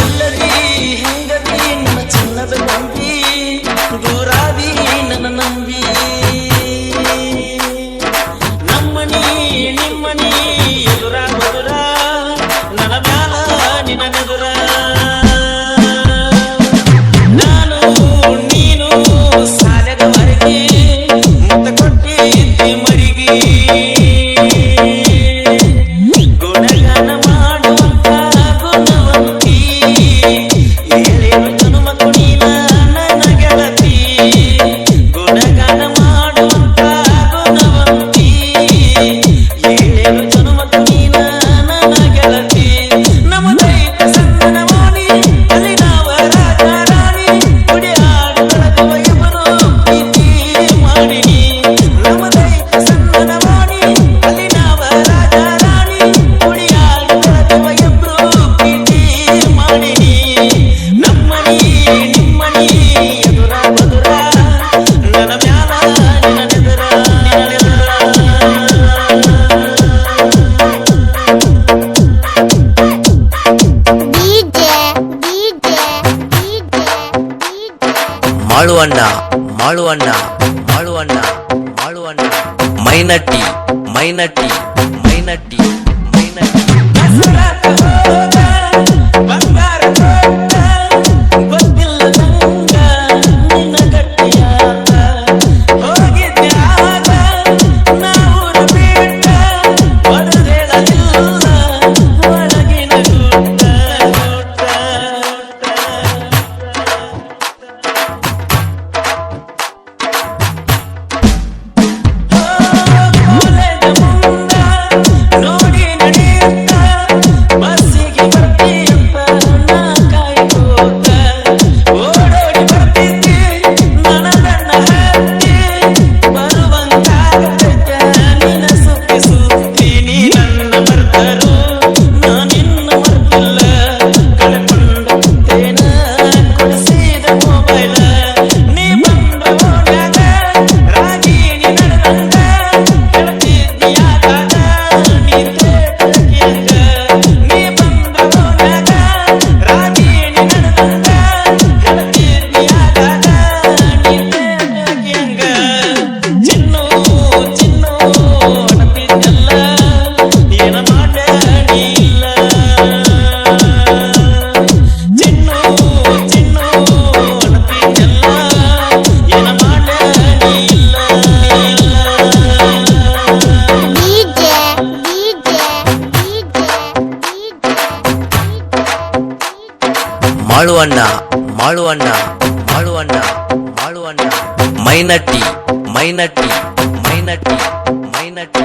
ಎಲ್ಲದಿ ಹೆಂಗದಿ ನನ್ನ ಚನ್ನದ ನಂಬಿ మాళు అన్న మాళు అన్న మైనట్టి మైనట్టి. மாளுவண்ணா மாளுவண்ணா மாளுவண்ணா மாளுவண்ணா மைனட்டி மைனட்டி மைனட்டி மைனட்டி.